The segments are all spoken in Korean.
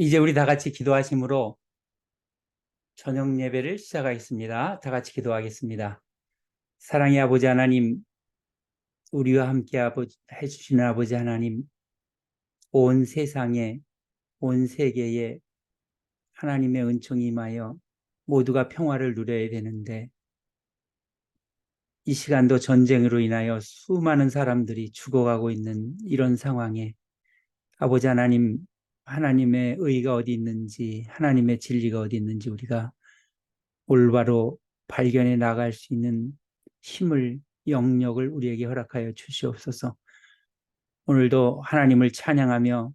이제 우리 다 같이 기도하심으로 저녁 예배를 시작하겠습니다. 다 같이 기도하겠습니다. 사랑의 아버지 하나님, 우리와 함께 해주시는 아버지 하나님, 온 세상에, 온 세계에 하나님의 은총이 임하여 모두가 평화를 누려야 되는데, 이 시간도 전쟁으로 인하여 수많은 사람들이 죽어가고 있는 이런 상황에 아버지 하나님, 하나님의 의가 어디 있는지, 하나님의 진리가 어디 있는지 우리가 올바로 발견해 나갈 수 있는 힘을, 영역을 우리에게 허락하여 주시옵소서. 오늘도 하나님을 찬양하며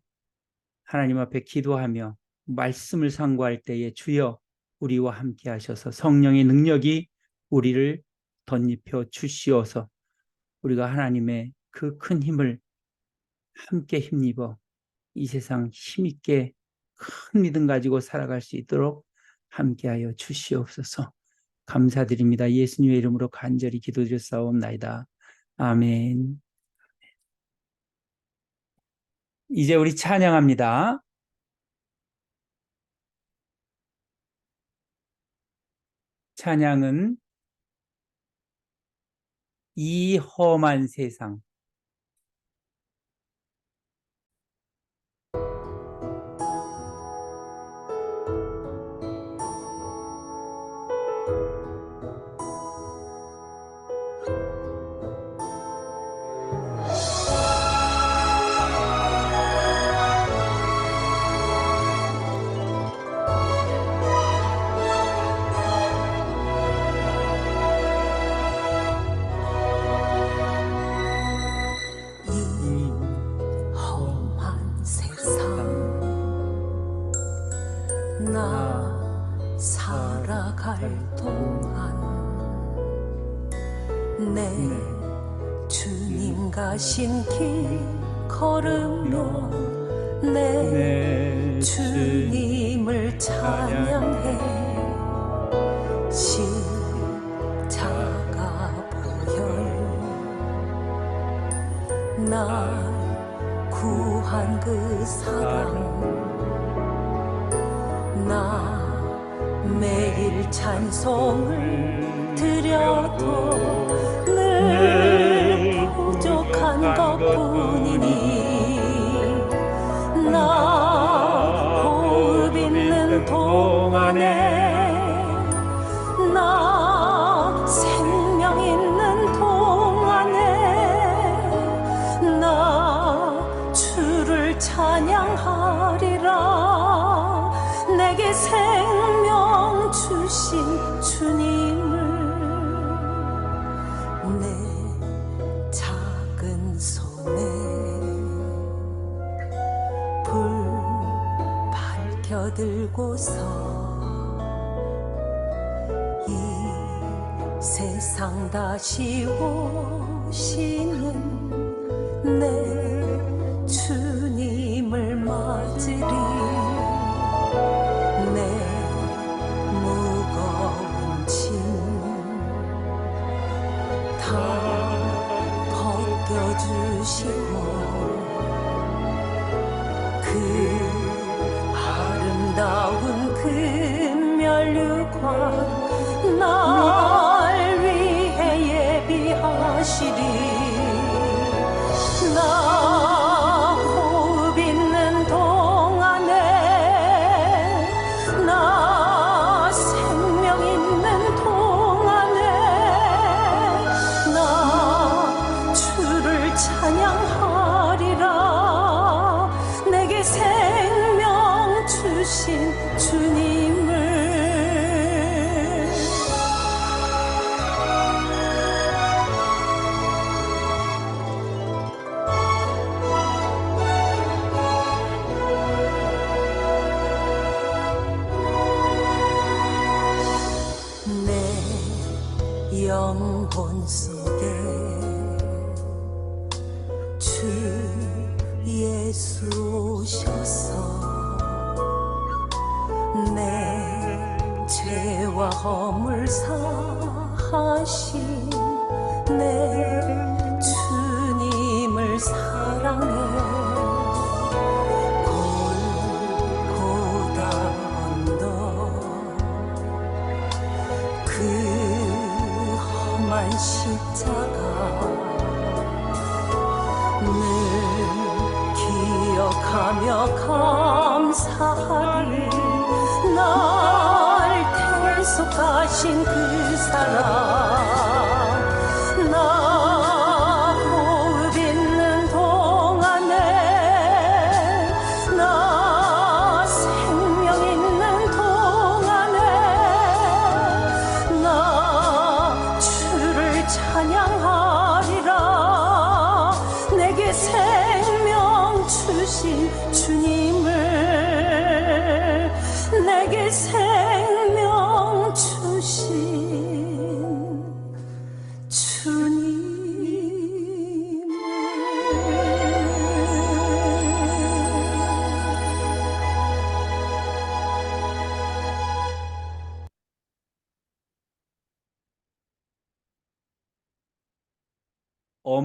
하나님 앞에 기도하며 말씀을 상고할 때에 주여 우리와 함께 하셔서 성령의 능력이 우리를 덧입혀 주시어서 우리가 하나님의 그 큰 힘을 함께 힘입어 이 세상 힘있게 큰 믿음 가지고 살아갈 수 있도록 함께하여 주시옵소서. 감사드립니다. 예수님의 이름으로 간절히 기도드렸사옵나이다. 아멘. 이제 우리 찬양합니다. 찬양은 이 험한 세상 부족한 들고서 이 세상 다시 오시는 내 주님을 맞으리. 내 무거운 짐다 벗겨주시고 그 아름다운 금멸류관. 날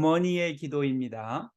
어머니의 기도입니다.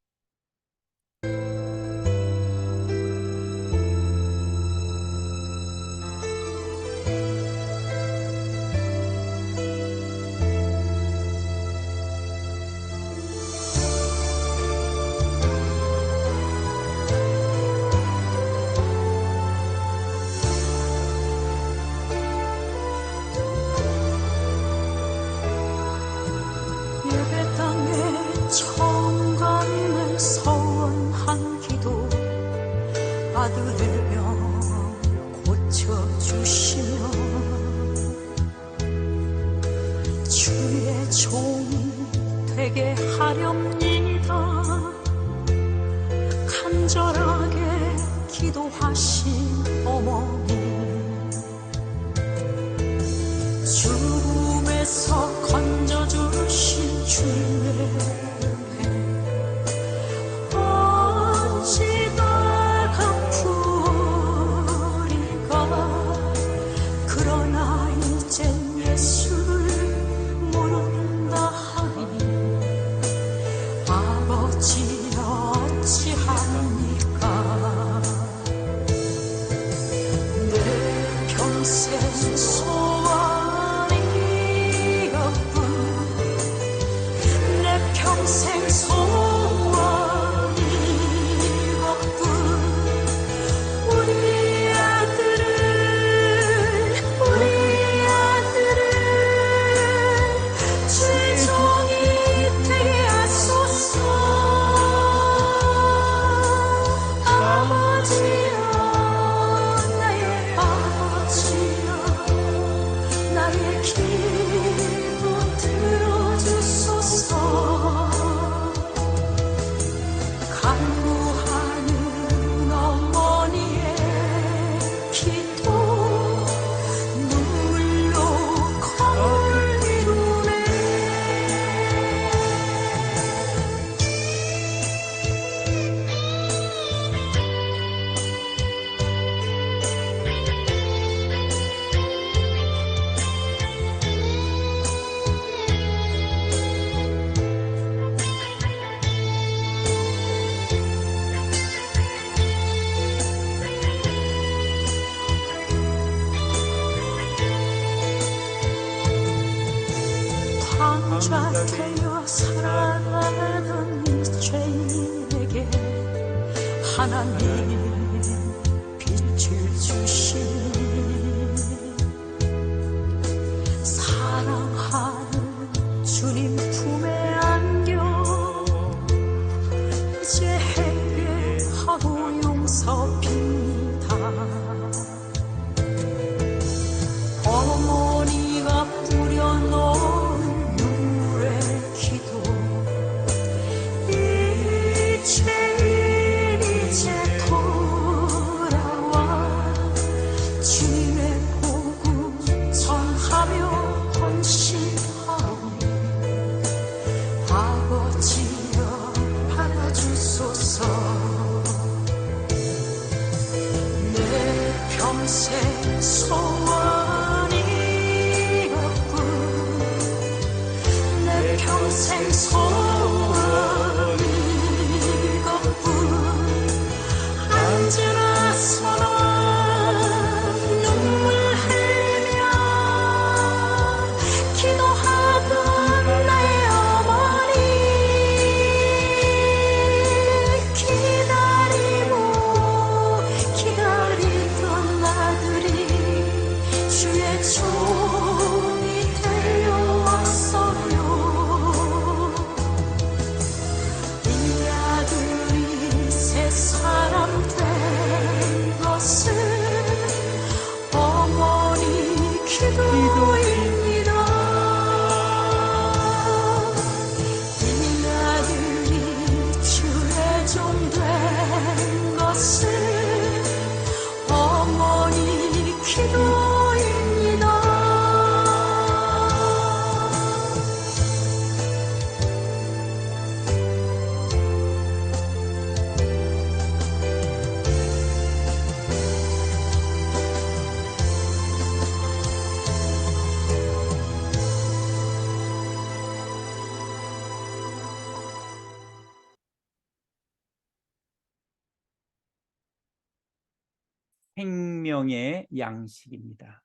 생명의 양식입니다.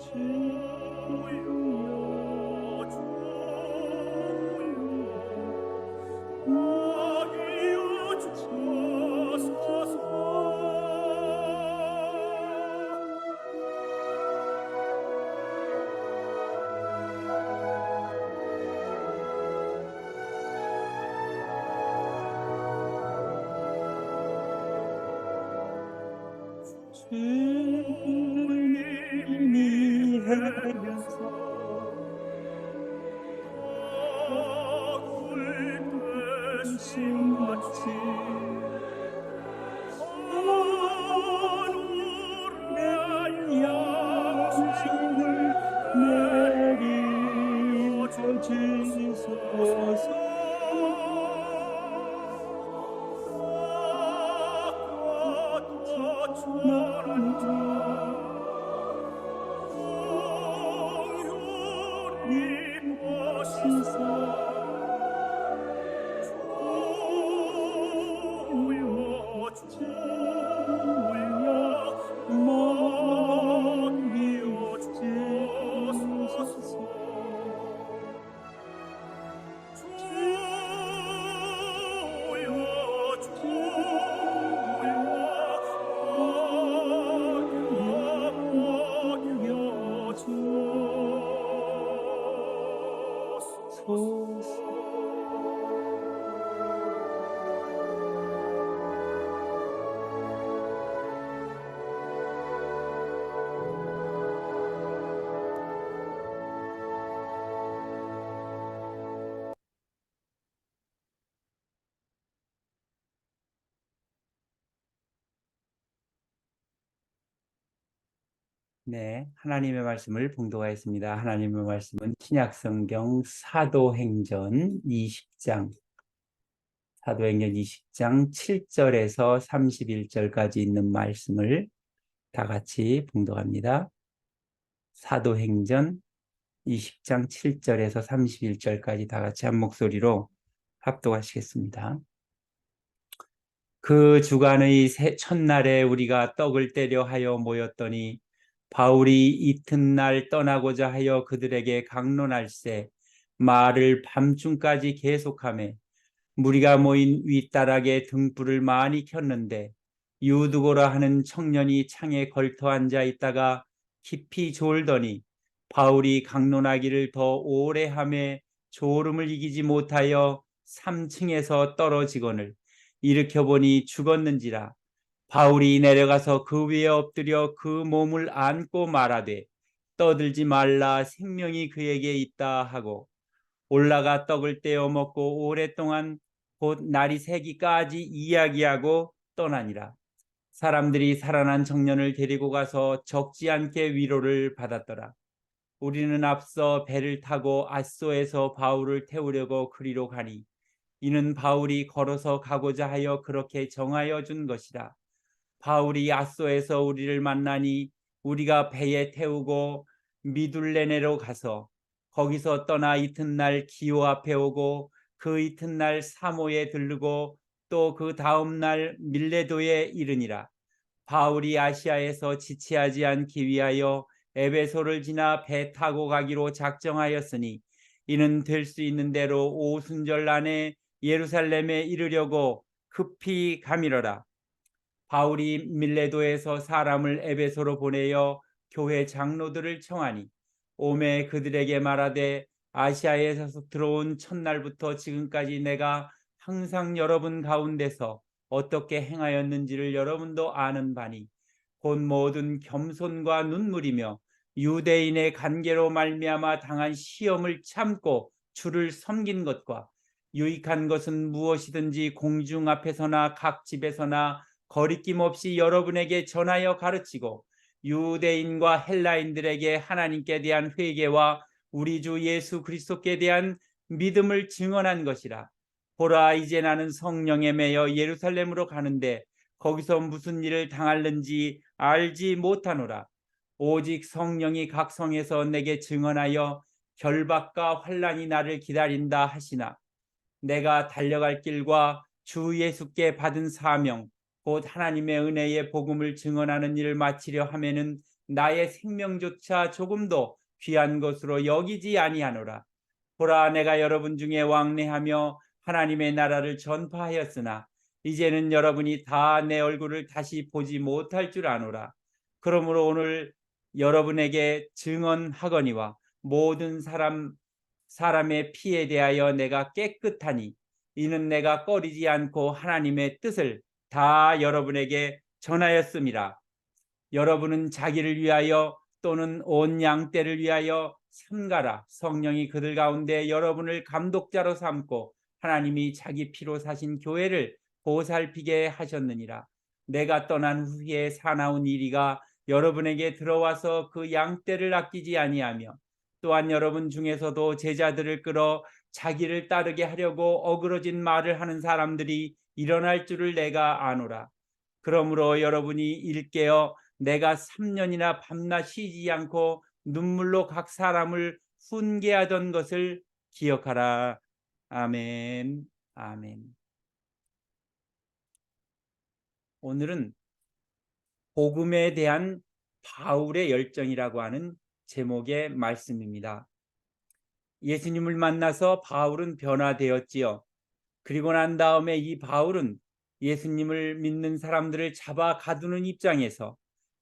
주 No. 네, 하나님의 말씀을 봉독하였습니다. 하나님의 말씀은 신약성경 사도행전 20장, 사도행전 20장 7절에서 31절까지 있는 말씀을 다 같이 봉독합니다. 사도행전 20장 7절에서 31절까지 다 같이 한 목소리로 합독하시겠습니다. 그 주간의 새- 첫날에 우리가 떡을 떼려 하여 모였더니 바울이 이튿날 떠나고자 하여 그들에게 강론할세 말을 밤중까지 계속하매 무리가 모인 윗다락에 등불을 많이 켰는데 유두고라 하는 청년이 창에 걸터 앉아 있다가 깊이 졸더니 바울이 강론하기를 더 오래 함에 졸음을 이기지 못하여 3층에서 떨어지거늘 일으켜 보니 죽었는지라 바울이 내려가서 그 위에 엎드려 그 몸을 안고 말하되 떠들지 말라 생명이 그에게 있다 하고 올라가 떡을 떼어 먹고 오랫동안 곧 날이 새기까지 이야기하고 떠나니라 사람들이 살아난 청년을 데리고 가서 적지 않게 위로를 받았더라 우리는 앞서 배를 타고 아소에서 바울을 태우려고 그리로 가니 이는 바울이 걸어서 가고자 하여 그렇게 정하여 준 것이라. 바울이 아소에서 우리를 만나니 우리가 배에 태우고 미둘레네로 가서 거기서 떠나 이튿날 기호 앞에 오고 그 이튿날 사모에 들르고 또 그 다음 날 밀레도에 이르니라. 바울이 아시아에서 지체하지 않기 위하여 에베소를 지나 배 타고 가기로 작정하였으니 이는 될 수 있는 대로 오순절 안에 예루살렘에 이르려고 급히 가미러라. 바울이 밀레도에서 사람을 에베소로 보내어 교회 장로들을 청하니 오매 그들에게 말하되 아시아에서 들어온 첫날부터 지금까지 내가 항상 여러분 가운데서 어떻게 행하였는지를 여러분도 아는 바니 곧 모든 겸손과 눈물이며 유대인의 관계로 말미암아 당한 시험을 참고 주를 섬긴 것과 유익한 것은 무엇이든지 공중 앞에서나 각 집에서나 거리낌 없이 여러분에게 전하여 가르치고 유대인과 헬라인들에게 하나님께 대한 회개와 우리 주 예수 그리스도께 대한 믿음을 증언한 것이라. 보라 이제 나는 성령에 매여 예루살렘으로 가는데 거기서 무슨 일을 당할는지 알지 못하노라. 오직 성령이 각 성에서 내게 증언하여 결박과 환란이 나를 기다린다 하시나 내가 달려갈 길과 주 예수께 받은 사명 곧 하나님의 은혜의 복음을 증언하는 일을 마치려 하면은 나의 생명조차 조금도 귀한 것으로 여기지 아니하노라. 보라 내가 여러분 중에 왕래하며 하나님의 나라를 전파하였으나 이제는 여러분이 다 내 얼굴을 다시 보지 못할 줄 아노라. 그러므로 오늘 여러분에게 증언하거니와 모든 사람 사람의 피에 대하여 내가 깨끗하니 이는 내가 꺼리지 않고 하나님의 뜻을 다 여러분에게 전하였습니다. 여러분은 자기를 위하여 또는 온 양떼를 위하여 삼가라 성령이 그들 가운데 여러분을 감독자로 삼고 하나님이 자기 피로 사신 교회를 보살피게 하셨느니라. 내가 떠난 후에 사나운 이리가 여러분에게 들어와서 그 양떼를 아끼지 아니하며 또한 여러분 중에서도 제자들을 끌어 자기를 따르게 하려고 어그러진 말을 하는 사람들이 일어날 줄을 내가 아노라. 그러므로 여러분이 일깨어 내가 3년이나 밤낮 쉬지 않고 눈물로 각 사람을 훈계하던 것을 기억하라. 아멘. 아멘. 오늘은 복음에 대한 바울의 열정이라고 하는 제목의 말씀입니다. 예수님을 만나서 바울은 변화되었지요. 그리고 난 다음에 이 바울은 예수님을 믿는 사람들을 잡아 가두는 입장에서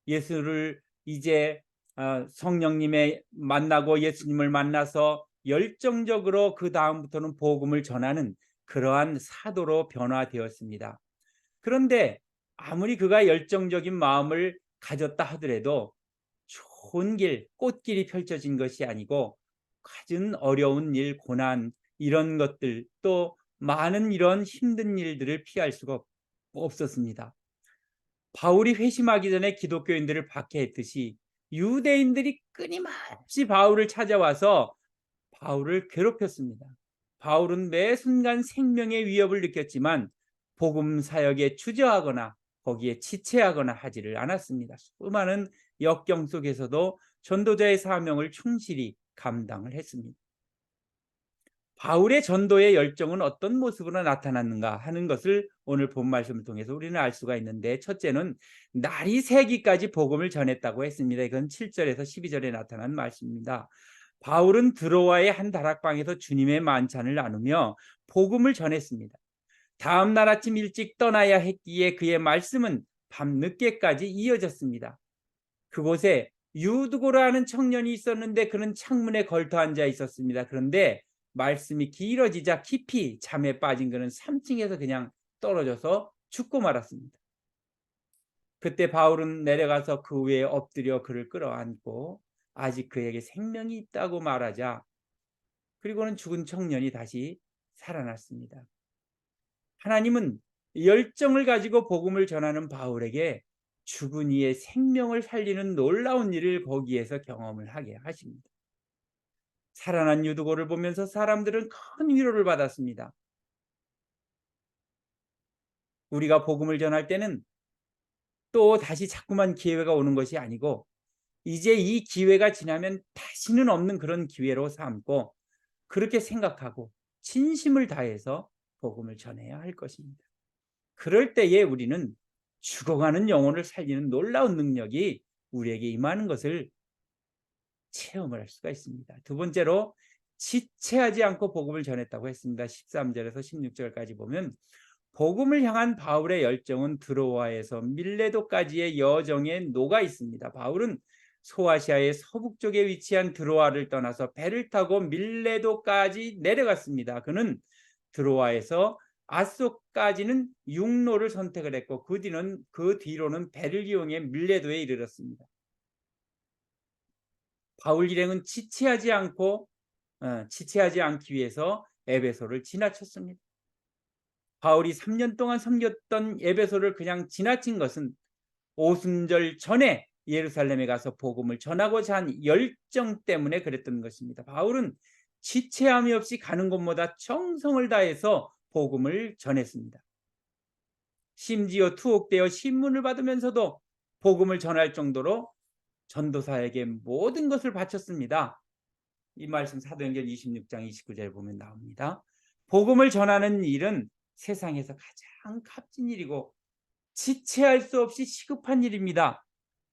예수를 이제 어, 성령님의 만나고 예수님을 만나서 열정적으로 그 다음부터는 복음을 전하는 그러한 사도로 변화되었습니다. 그런데 아무리 그가 열정적인 마음을 가졌다 하더라도 좋은 길, 꽃길이 펼쳐진 것이 아니고 가진 어려운 일, 고난 이런 것들 또 많은 이런 힘든 일들을 피할 수가 없었습니다. 바울이 회심하기 전에 기독교인들을 박해했듯이 유대인들이 끊임없이 바울을 찾아와서 바울을 괴롭혔습니다. 바울은 매 순간 생명의 위협을 느꼈지만 복음 사역에 주저하거나 거기에 지체하거나 하지를 않았습니다. 수많은 역경 속에서도 전도자의 사명을 충실히 감당을 했습니다. 바울의 전도의 열정은 어떤 모습으로 나타났는가 하는 것을 오늘 본 말씀을 통해서 우리는 알 수가 있는데 첫째는 날이 새기까지 복음을 전했다고 했습니다. 이건 7절에서 12절에 나타난 말씀입니다. 바울은 드로아의 한 다락방에서 주님의 만찬을 나누며 복음을 전했습니다. 다음 날 아침 일찍 떠나야 했기에 그의 말씀은 밤 늦게까지 이어졌습니다. 그곳에 유두고라는 청년이 있었는데 그는 창문에 걸터 앉아 있었습니다. 그런데 말씀이 길어지자 깊이 잠에 빠진 그는 3층에서 그냥 떨어져서 죽고 말았습니다. 그때 바울은 내려가서 그 위에 엎드려 그를 끌어안고 아직 그에게 생명이 있다고 말하자 그리고는 죽은 청년이 다시 살아났습니다. 하나님은 열정을 가지고 복음을 전하는 바울에게 죽은 이의 생명을 살리는 놀라운 일을 거기에서 경험을 하게 하십니다. 살아난 유두고를 보면서 사람들은 큰 위로를 받았습니다. 우리가 복음을 전할 때는 또 다시 자꾸만 기회가 오는 것이 아니고 이제 이 기회가 지나면 다시는 없는 그런 기회로 삼고 그렇게 생각하고 진심을 다해서 복음을 전해야 할 것입니다. 그럴 때에 우리는 죽어가는 영혼을 살리는 놀라운 능력이 우리에게 임하는 것을 체험을 할 수가 있습니다. 두 번째로 지체하지 않고 복음을 전했다고 했습니다. 13절에서 16절까지 보면 복음을 향한 바울의 열정은 드로아에서 밀레도까지의 여정에 녹아 있습니다. 바울은 소아시아의 서북쪽에 위치한 드로아를 떠나서 배를 타고 밀레도까지 내려갔습니다. 그는 드로아에서 아소까지는 육로를 선택을 했고 그 뒤는 그 뒤로는 배를 이용해 밀레도에 이르렀습니다. 바울 일행은 지체하지 않고 어, 지체하지 않기 위해서 에베소를 지나쳤습니다. 바울이 3년 동안 섬겼던 에베소를 그냥 지나친 것은 오순절 전에 예루살렘에 가서 복음을 전하고자 한 열정 때문에 그랬던 것입니다. 바울은 지체함이 없이 가는 곳마다 정성을 다해서 복음을 전했습니다. 심지어 투옥되어 신문을 받으면서도 복음을 전할 정도로 전도사에게 모든 것을 바쳤습니다. 이 말씀 사도행전 26장 29절에 보면 나옵니다. 복음을 전하는 일은 세상에서 가장 값진 일이고 지체할 수 없이 시급한 일입니다.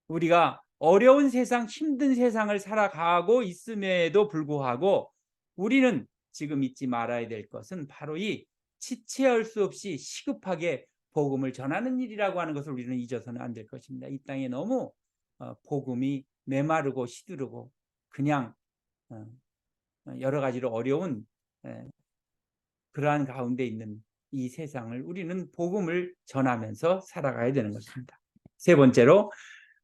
우리가 어려운 세상, 힘든 세상을 살아가고 있음에도 불구하고 우리는 지금 잊지 말아야 될 것은 바로 이 지체할 수 없이 시급하게 복음을 전하는 일이라고 하는 것을 우리는 잊어서는 안 될 것입니다. 이 땅에 너무 어, 복음이 메마르고 시두르고 그냥 어, 여러 가지로 어려운 에, 그러한 가운데 있는 이 세상을 우리는 복음을 전하면서 살아가야 되는 것입니다. 세 번째로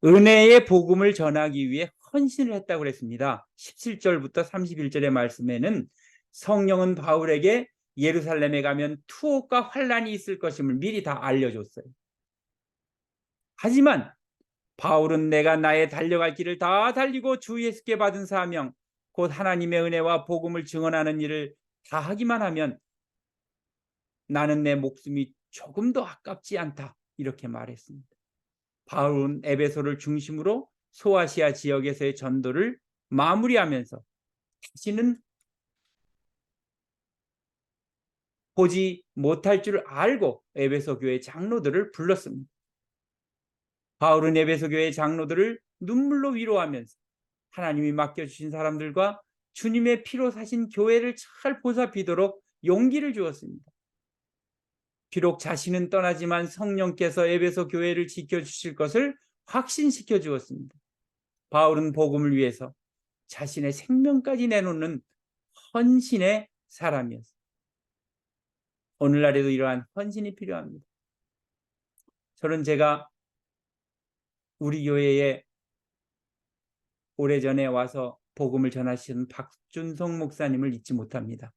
은혜의 복음을 전하기 위해 헌신을 했다고 그랬습니다. 17절부터 31절의 말씀에는 성령은 바울에게 예루살렘에 가면 투옥과 환란이 있을 것임을 미리 다 알려줬어요. 하지만 바울은 내가 나의 달려갈 길을 다 달리고 주 예수께 받은 사명 곧 하나님의 은혜와 복음을 증언하는 일을 다 하기만 하면 나는 내 목숨이 조금도 아깝지 않다 이렇게 말했습니다. 바울은 에베소를 중심으로 소아시아 지역에서의 전도를 마무리하면서 다시는 보지 못할 줄 알고 에베소 교회 장로들을 불렀습니다. 바울은 에베소 교회 장로들을 눈물로 위로하면서 하나님이 맡겨주신 사람들과 주님의 피로 사신 교회를 잘 보살피도록 용기를 주었습니다. 비록 자신은 떠나지만 성령께서 에베소 교회를 지켜주실 것을 확신시켜 주었습니다. 바울은 복음을 위해서 자신의 생명까지 내놓는 헌신의 사람이었습니다. 오늘날에도 이러한 헌신이 필요합니다. 저는 제가 우리 교회에 오래전에 와서 복음을 전하시는 박준성 목사님을 잊지 못합니다.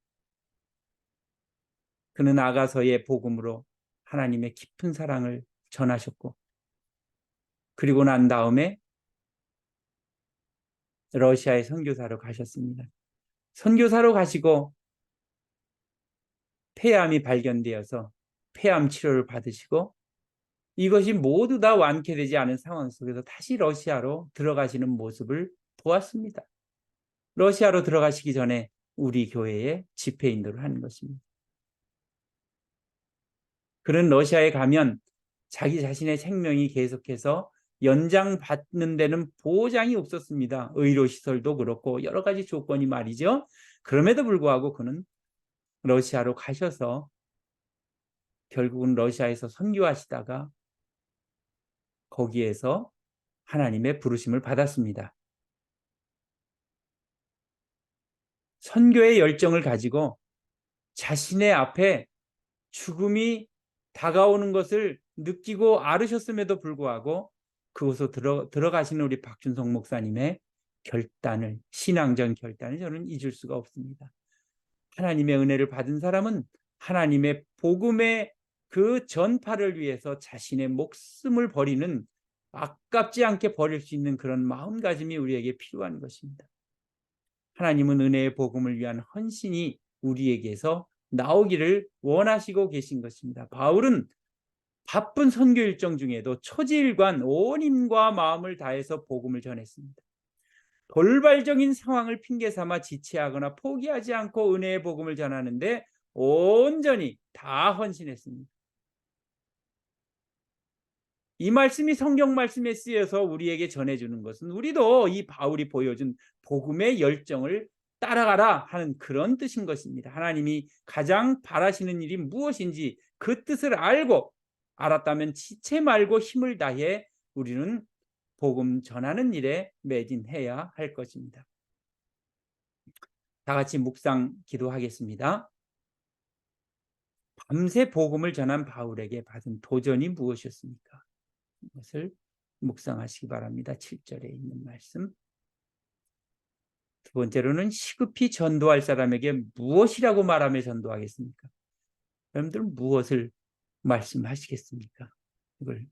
그는 아가서의 복음으로 하나님의 깊은 사랑을 전하셨고 그리고 난 다음에 러시아의 선교사로 가셨습니다. 선교사로 가시고 폐암이 발견되어서 폐암 치료를 받으시고 이것이 모두 다 완쾌되지 않은 상황 속에서 다시 러시아로 들어가시는 모습을 보았습니다. 러시아로 들어가시기 전에 우리 교회에 집회 인도를 하는 것입니다. 그는 러시아에 가면 자기 자신의 생명이 계속해서 연장받는 데는 보장이 없었습니다. 의료 시설도 그렇고 여러 가지 조건이 말이죠. 그럼에도 불구하고 그는 러시아로 가셔서 결국은 러시아에서 선교하시다가 거기에서 하나님의 부르심을 받았습니다. 선교의 열정을 가지고 자신의 앞에 죽음이 다가오는 것을 느끼고 알으셨음에도 불구하고 그곳으로 들어, 들어가시는 우리 박준성 목사님의 결단을 신앙전 결단을 저는 잊을 수가 없습니다. 하나님의 은혜를 받은 사람은 하나님의 복음의 그 전파를 위해서 자신의 목숨을 버리는 아깝지 않게 버릴 수 있는 그런 마음가짐이 우리에게 필요한 것입니다. 하나님은 은혜의 복음을 위한 헌신이 우리에게서 나오기를 원하시고 계신 것입니다. 바울은 바쁜 선교 일정 중에도 초지일관 온 힘과 마음을 다해서 복음을 전했습니다. 돌발적인 상황을 핑계 삼아 지체하거나 포기하지 않고 은혜의 복음을 전하는데 온전히 다 헌신했습니다. 이 말씀이 성경 말씀에 쓰여서 우리에게 전해주는 것은 우리도 이 바울이 보여준 복음의 열정을 따라가라 하는 그런 뜻인 것입니다. 하나님이 가장 바라시는 일이 무엇인지 그 뜻을 알고 알았다면 지체 말고 힘을 다해 우리는 복음 전하는 일에 매진해야 할 것입니다. 다 같이 묵상 기도하겠습니다. 밤새 복음을 전한 바울에게 받은 도전이 무엇이었습니까? 이것을 묵상하시기 바랍니다. 7절에 있는 말씀. 두 번째로는 시급히 전도할 사람에게 무엇이라고 말하며 전도하겠습니까? 여러분들 무엇을 말씀하시겠습니까? 이걸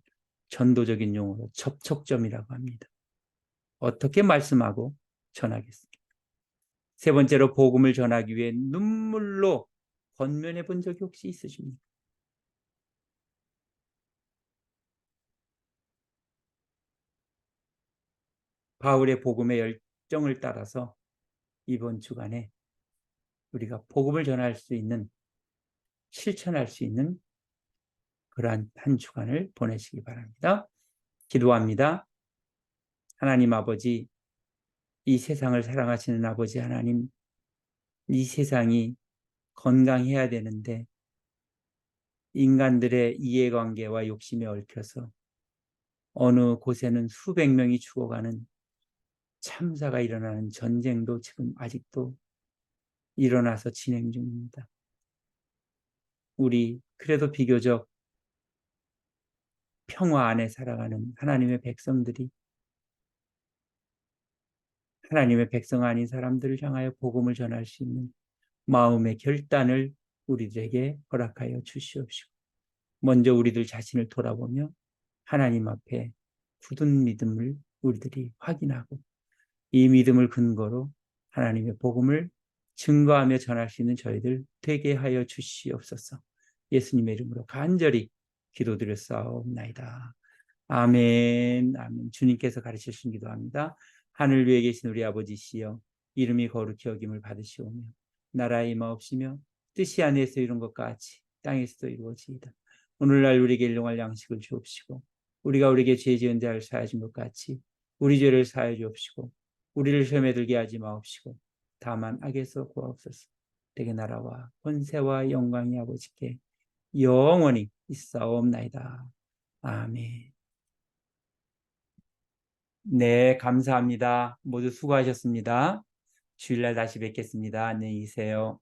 전도적인 용어로 접촉점이라고 합니다. 어떻게 말씀하고 전하겠습니까? 세 번째로 복음을 전하기 위해 눈물로 권면해 본 적이 혹시 있으십니까? 바울의 복음의 열정을 따라서 이번 주간에 우리가 복음을 전할 수 있는 실천할 수 있는 그러한 한 주간을 보내시기 바랍니다. 기도합니다. 하나님 아버지, 이 세상을 사랑하시는 아버지 하나님, 이 세상이 건강해야 되는데 인간들의 이해관계와 욕심에 얽혀서 어느 곳에는 수백 명이 죽어가는 참사가 일어나는 전쟁도 지금 아직도 일어나서 진행 중입니다. 우리 그래도 비교적 평화 안에 살아가는 하나님의 백성들이 하나님의 백성 아닌 사람들을 향하여 복음을 전할 수 있는 마음의 결단을 우리들에게 허락하여 주시옵시고 먼저 우리들 자신을 돌아보며 하나님 앞에 굳은 믿음을 우리들이 확인하고 이 믿음을 근거로 하나님의 복음을 증거하며 전할 수 있는 저희들 되게 하여 주시옵소서. 예수님의 이름으로 간절히 기도드렸사옵나이다. 아멘. 아멘. 주님께서 가르쳐 주신 기도합니다. 하늘 위에 계신 우리 아버지시여 이름이 거룩히 여김을 받으시오며 나라의 임하옵시며 뜻이 하늘에서 이룬 것 같이 땅에서도 이루어지이다. 오늘날 우리에게 일용할 양식을 주옵시고 우리가 우리에게 죄 지은 자를 사하여 준것 같이 우리 죄를 사하여 주옵시고 우리를 시험에 들게 하지 마옵시고 다만 악에서 구하옵소서. 되게 나라와 권세와 영광이 아버지께 영원히 있사옵나이다. 아멘. 네, 감사합니다. 모두 수고하셨습니다. 주일날 다시 뵙겠습니다. 안녕히 계세요.